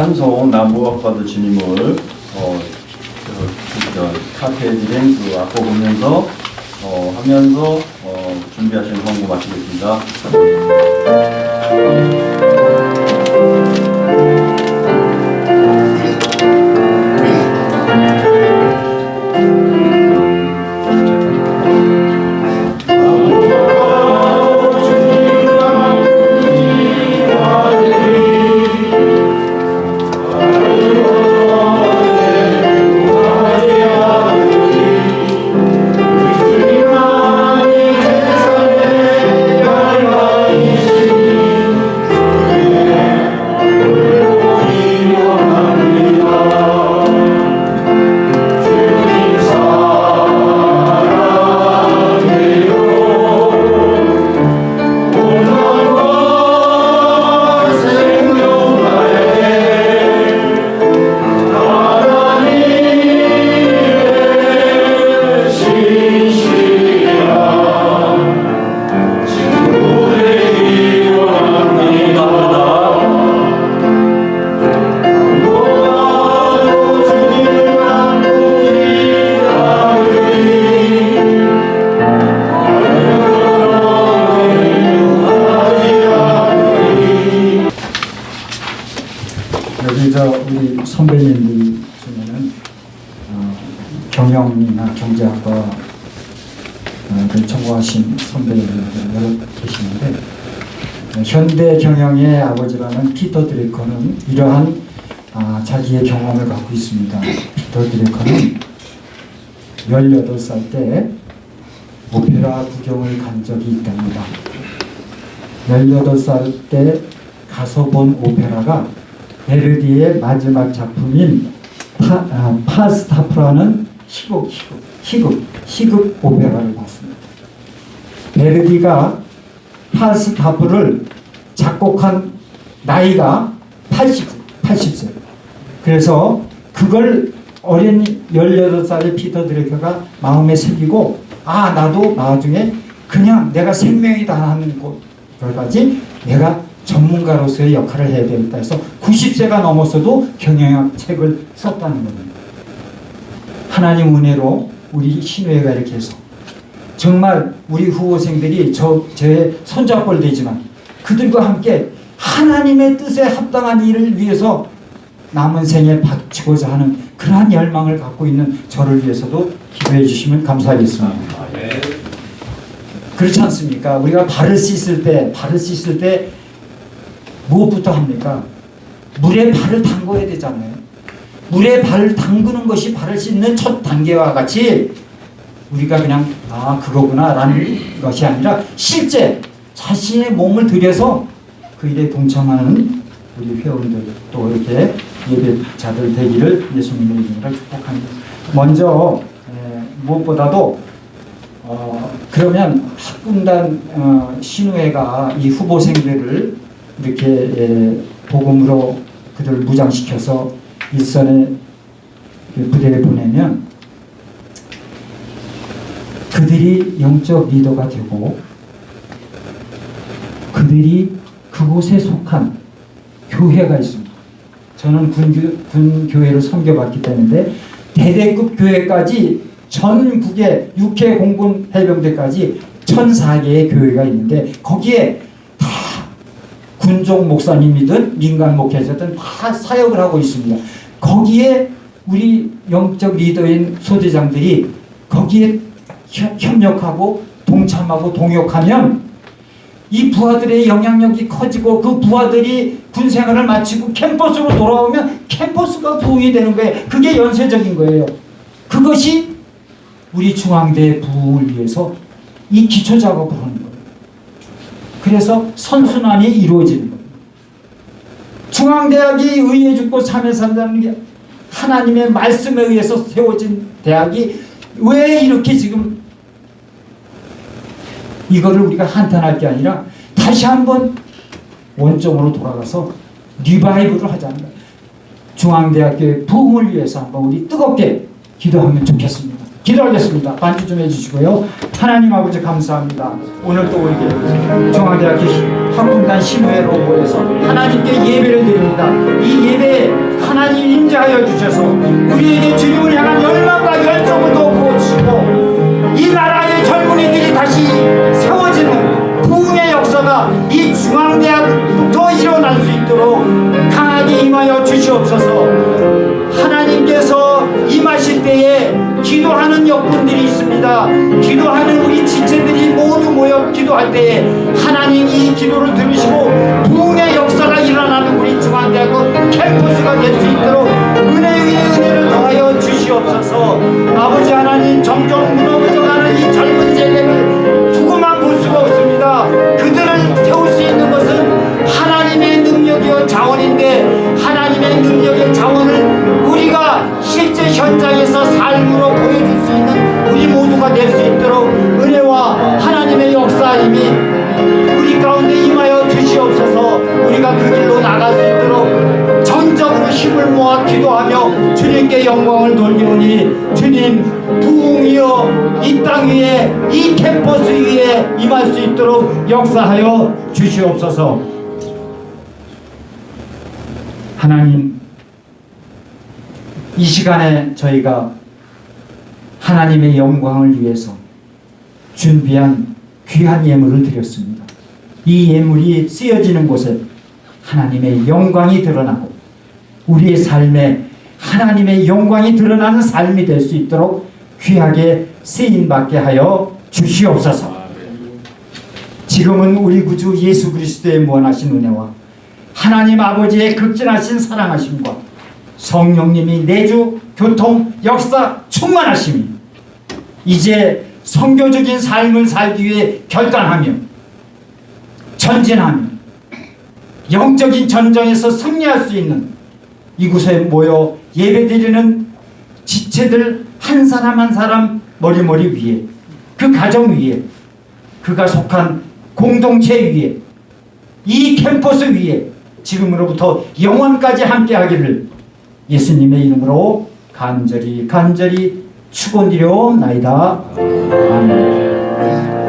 찬송 나무학과도 주님을 어, 저, 저, 카페드린 그 악보 보면서 어, 하면서 어, 준비하신 헌구 마치겠습니다. 경제학과 어, 를 전공하신 선배님들 여러 계시는데 어, 현대 경영의 아버지라는 피터 드레커는 이러한 아, 자기의 경험을 갖고 있습니다. 피터 드레커는 18살 때 오페라 구경을 간 적이 있답니다. 18살 때 가서 본 오페라가 베르디의 마지막 작품인 파, 아, 파스타프라는 희극, 희극, 희극, 희극 오페라를 봤습니다. 베르디가 파스타프를 작곡한 나이가 80, 80세. 그래서 그걸 어린 18살의 피터 드레커가 마음에 새기고 아 나도 나중에 그냥 내가 생명이다 하는 것까지 내가 전문가로서의 역할을 해야 되겠다 해서 90세가 넘었어도 경영학 책을 썼다는 겁니다. 하나님 은혜로 우리 신회가 이렇게 해서 정말 우리 후보생들이 저, 제 손잡벌 되지만 그들과 함께 하나님의 뜻에 합당한 일을 위해서 남은 생에 바치고자 하는 그러한 열망을 갖고 있는 저를 위해서도 기도해 주시면 감사하겠습니다. 그렇지 않습니까? 우리가 발을 씻을 때, 발을 씻을 때 무엇부터 합니까? 물에 발을 담궈야 되잖아요. 물에 발을 담그는 것이 발을 씻는 첫 단계와 같이 우리가 그냥 아 그거구나 라는 것이 아니라 실제 자신의 몸을 들여서 그 일에 동참하는 우리 회원들 또 이렇게 예배자들 되기를 예수님의 이름으로 축복합니다. 먼저 에, 무엇보다도 어, 그러면 학군단 어, 신우회가 이 후보생들을 이렇게 예, 복음으로 그들을 무장시켜서 일선에 그 부대에 보내면 그들이 영적 리더가 되고 그들이 그곳에 속한 교회가 있습니다. 저는 군교, 군교회를 섬겨봤기 때문에 대대급 교회까지 전국의 육해 공군 해병대까지 1004개의 교회가 있는데 거기에 다 군종 목사님이든 민간 목회자든 다 사역을 하고 있습니다. 거기에 우리 영적 리더인 소대장들이 거기에 협- 협력하고 동참하고 동역하면 이 부하들의 영향력이 커지고 그 부하들이 군 생활을 마치고 캠퍼스로 돌아오면 캠퍼스가 부흥이 되는 거예요. 그게 연쇄적인 거예요. 그것이 우리 중앙대 부흥을 위해서 이 기초 작업을 하는. 그래서 선순환이 이루어지는 거예요. 중앙대학이 의에 죽고 참에 산다는 게 하나님의 말씀에 의해서 세워진 대학이 왜 이렇게 지금 이거를 우리가 한탄할 게 아니라 다시 한번 원점으로 돌아가서 리바이브를 하자는. 중앙대학교의 부흥을 위해서 한번 우리 뜨겁게 기도하면 좋겠습니다. 기도하겠습니다. 반주 좀 해주시고요. 하나님 아버지 감사합니다. 오늘 또 우리에게 중앙대학교 학군단 신회로 모여서 하나님께 예배를 드립니다. 이 예배에 인도하여 주셔서 우리에게 주님을 향한 열망과 열정을 더 부어주시고 이 나라의 젊은이들이 다시 세워지는 부흥의 역사가 이 중앙대학부터 일어날 수 있도록 강하게 임하여 주시옵소서 기도하는 역군들이 있습니다. 기도하는 우리 지체들이 모두 모여 기도할 때에 하나님 이 기도를 들으시고 부흥의 역사가 일어나는 우리 중앙대학교 캠퍼스가 될 수 있도록 은혜 위에 은혜를 더하여 주시옵소서 아버지 하나님 돌리오니 주님 부흥이여 이 땅 위에 이 캠퍼스 위에 임할 수 있도록 역사하여 주시옵소서 하나님 이 시간에 저희가 하나님의 영광을 위해서 준비한 귀한 예물을 드렸습니다. 이 예물이 쓰여지는 곳에 하나님의 영광이 드러나고 우리의 삶에 하나님의 영광이 드러나는 삶이 될 수 있도록 귀하게 쓰임 받게 하여 주시옵소서. 지금은 우리 구주 예수 그리스도의 무한하신 은혜와 하나님 아버지의 극진하신 사랑하심과 성령님이 내주 교통 역사 충만하심이 이제 성교적인 삶을 살기 위해 결단하며 전진하며 영적인 전쟁에서 승리할 수 있는 이곳에 모여 예배드리는 지체들 한 사람 한 사람 머리머리 위에 그 가정 위에 그가 속한 공동체 위에 이 캠퍼스 위에 지금으로부터 영원까지 함께 하기를 예수님의 이름으로 간절히 간절히 축원드려옵나이다. 아멘.